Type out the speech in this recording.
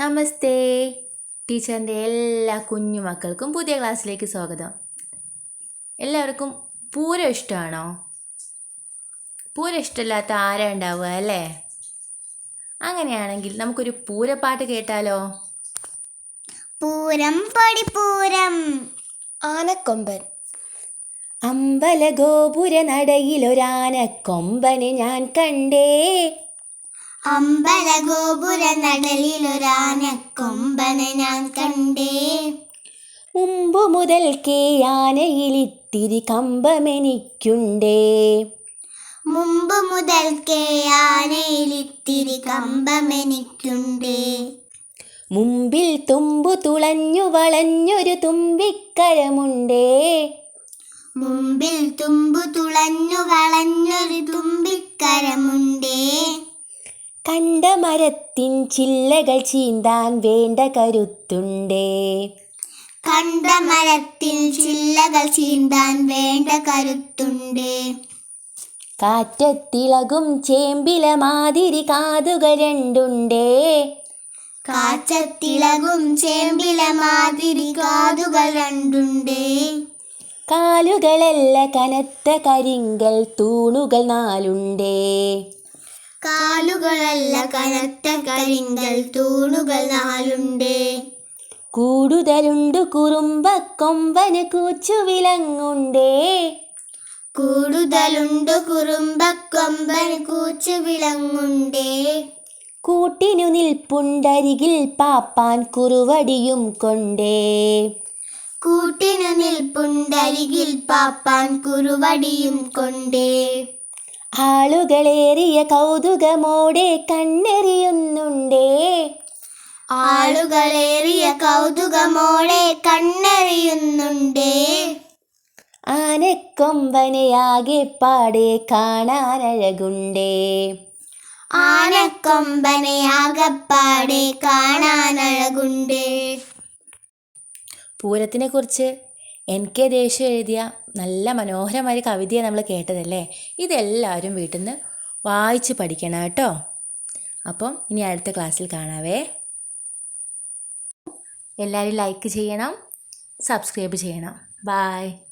നമസ്തേ. ടീച്ചറിന്റെ എല്ലാ കുഞ്ഞു മക്കൾക്കും പുതിയ ക്ലാസ്സിലേക്ക് സ്വാഗതം. എല്ലാവർക്കും പൂരം ഇഷ്ടമാണോ? പൂരം ഇഷ്ടമില്ലാത്ത ആരാ ഉണ്ടാവുക അല്ലേ? അങ്ങനെയാണെങ്കിൽ നമുക്കൊരു പൂരപ്പാട്ട് കേട്ടാലോ? പൂരം പൊടിപ്പൂരം ആനക്കൊമ്പൻ. അമ്പല അമ്പലഗോപുര നടയിലൊരാനക്കൊമ്പനെ ഞാൻ കണ്ടേ. അമ്പല ഗോപുര നടലിലൊരാനക്കൊമ്പനെ ഞാൻ കണ്ടേ. മുമ്പു മുതൽക്കേ ആനയിലിത്തിരി കമ്പമെനിക്കുണ്ടേ. മുമ്പ് മുതൽക്കേ ആനയിലിത്തിരി കമ്പമെനിക്കുണ്ടേ. മുമ്പിൽ തുമ്പു തുളഞ്ഞു വളഞ്ഞൊരു തുമ്പിക്കരമുണ്ടേ മുമ്പിൽ തുമ്പു തുളഞ്ഞു വളഞ്ഞൊരു തുമ്പിക്കരമുണ്ടേ കണ്ട മരത്തിൻ ചില്ലകൾ ചീന്താൻ വേണ്ട കരുത്തുണ്ടേ. കണ്ട മരത്തിൻ ചില്ലകൾ ചീന്താൻ വേണ്ട കരുത്തുണ്ടേ. കാറ്റത്തിളകും ചേമ്പില മാതിരി കാതുകൾ രണ്ടുണ്ടേ. കാച്ചത്തിളകും ചേമ്പില മാതിരി കാതുകൾ രണ്ടുണ്ടേ. കാലുകളല്ല കനത്ത കരിങ്കൽ തൂണുകൾ നാലുണ്ടേ. കാലുകളല്ല കനത്ത കരിങ്കൽ തൂണുകൾ നാലുണ്ടേ. കൂടുതലുണ്ട് കുറുമ്പക്കൊമ്പന് കൂച്ചു വിലങ്ങുണ്ടേ കൂടുതലുണ്ട് കുറുമ്പക്കൊമ്പൻ കൂച്ചു വിളങ്ങുണ്ടേ കൂട്ടിനു നിൽപ്പുണ്ടരികിൽ പാപ്പാൻ കുറുവടിയും കൊണ്ടേ. കൂട്ടിനു നിൽപ്പുണ്ടരികിൽ പാപ്പാൻ കുറുവടിയും കൊണ്ടേ. ആളുകളേറിയ കൗതുകമോടെ കണ്ണെറിയുന്നുണ്ടേ. ആളുകളേറിയ കൗതുകമോടെ കണ്ണെറിയുന്നുണ്ടേ. ആനക്കൊമ്പനെയാകെ പാടെ കാണാനഴകുണ്ടേ. ആനക്കൊമ്പനെ ആകപ്പാടെ കാണാനഴകുണ്ടേ. പൂരത്തിനെ കുറിച്ച് എൻ കെ ദേശം എഴുതിയ നല്ല മനോഹരമായ കവിതയെ നമ്മൾ കേട്ടതല്ലേ? ഇതെല്ലാവരും വീട്ടിൽ നിന്ന് വായിച്ച് പഠിക്കണം കേട്ടോ. അപ്പം ഇനി അടുത്ത ക്ലാസ്സിൽ കാണാവേ. എല്ലാവരും ലൈക്ക് ചെയ്യണം സബ്സ്ക്രൈബ് ചെയ്യണം. ബായ്.